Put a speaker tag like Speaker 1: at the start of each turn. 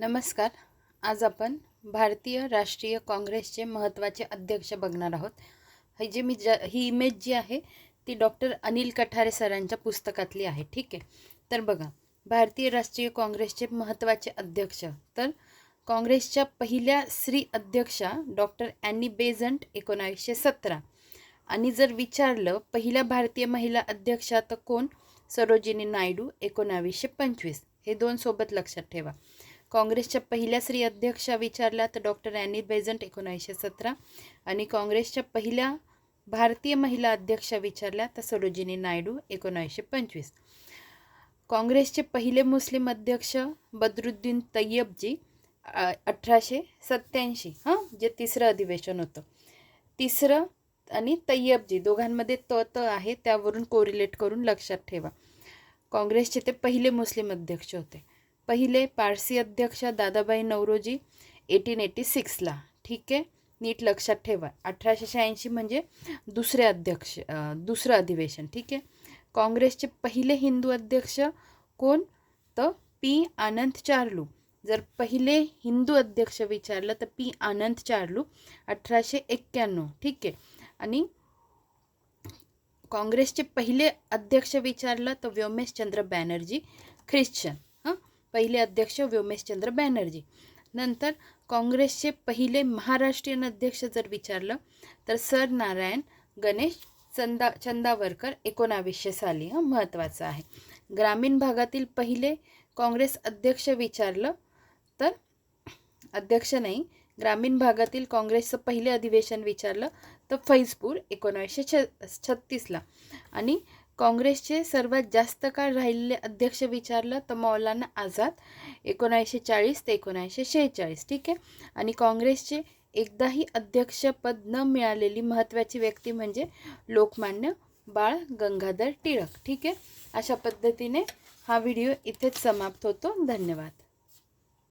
Speaker 1: नमस्कार. आज आपण भारतीय राष्ट्रीय काँग्रेसचे महत्त्वाचे अध्यक्ष बघणार आहोत. हे जी मी ज ही इमेज जी आहे ती डॉक्टर अनिल कठारे सरांच्या पुस्तकातली आहे. ठीक आहे? तर बघा भारतीय राष्ट्रीय काँग्रेसचे महत्त्वाचे अध्यक्ष. तर काँग्रेसच्या पहिल्या स्त्री अध्यक्षा डॉक्टर ॲनी बेझंट एकोणावीसशे सतरा. आणि जर विचारलं पहिल्या भारतीय महिला अध्यक्षा तर कोण? सरोजिनी नायडू एकोणावीसशे पंचवीस. हे दोन सोबत लक्षात ठेवा. काँग्रेसच्या पहिल्या स्त्री अध्यक्षा विचारल्या तर डॉक्टर अॅनी बेझंट एकोणीसशे सतरा. आणि काँग्रेसच्या पहिल्या भारतीय महिला अध्यक्षा विचारल्या तर सरोजिनी नायडू एकोणीसशे पंचवीस. काँग्रेसचे पहिले मुस्लिम अध्यक्ष बदरुद्दीन तय्यबजी अठराशे सत्याऐंशी हां जे तिसरं अधिवेशन होतं. तिसरं आणि तय्यबजी दोघांमध्ये त त आहे त्यावरून कोरिलेट करून लक्षात ठेवा. काँग्रेसचे ते पहिले मुस्लिम अध्यक्ष होते. पहिले पारसी अध्यक्ष दादाबाई नवरोजी एटीन एटी सिक्सला. ठीक आहे? नीट लक्षात ठेवा. अठराशे शहाऐंशी म्हणजे दुसरे अध्यक्ष दुसरं अधिवेशन. ठीक आहे? काँग्रेसचे पहिले हिंदू अध्यक्ष कोण? तर पी आनंद चार्लू. जर पहिले हिंदू अध्यक्ष विचारलं तर पी आनंद चार्लू अठराशे एक्क्याण्णव. ठीक आहे? आणि काँग्रेसचे पहिले अध्यक्ष विचारलं तर व्योमेशचंद्र बॅनर्जी ख्रिश्चन. पहिले अध्यक्ष व्योमेशचंद्र बॅनर्जी. नंतर काँग्रेसचे पहिले महाराष्ट्रीयन अध्यक्ष जर विचारलं तर सर नारायण गणेश चंदा चंदावरकर एकोणावीसशे साली हं महत्त्वाचं आहे. ग्रामीण भागातील पहिले काँग्रेस अध्यक्ष विचारलं तर अध्यक्ष नाही ग्रामीण भागातील काँग्रेसचं पहिले अधिवेशन विचारलं तर फैजपूर एकोणावीसशे छ छत्तीसला. आणि काँग्रेसचे सर्वात जास्त काळ राहिलेले अध्यक्ष विचारलं तर मौलाना आझाद एकोणावीसशे चाळीस ते एकोणावीसशे शेहेचाळीस ठीक आहे? आणि काँग्रेसचे एकदाही अध्यक्षपद न मिळालेली महत्त्वाची व्यक्ती म्हणजे लोकमान्य बाळ गंगाधर टिळक ठीक आहे? अशा पद्धतीने हा व्हिडिओ इथेच समाप्त होतो. धन्यवाद.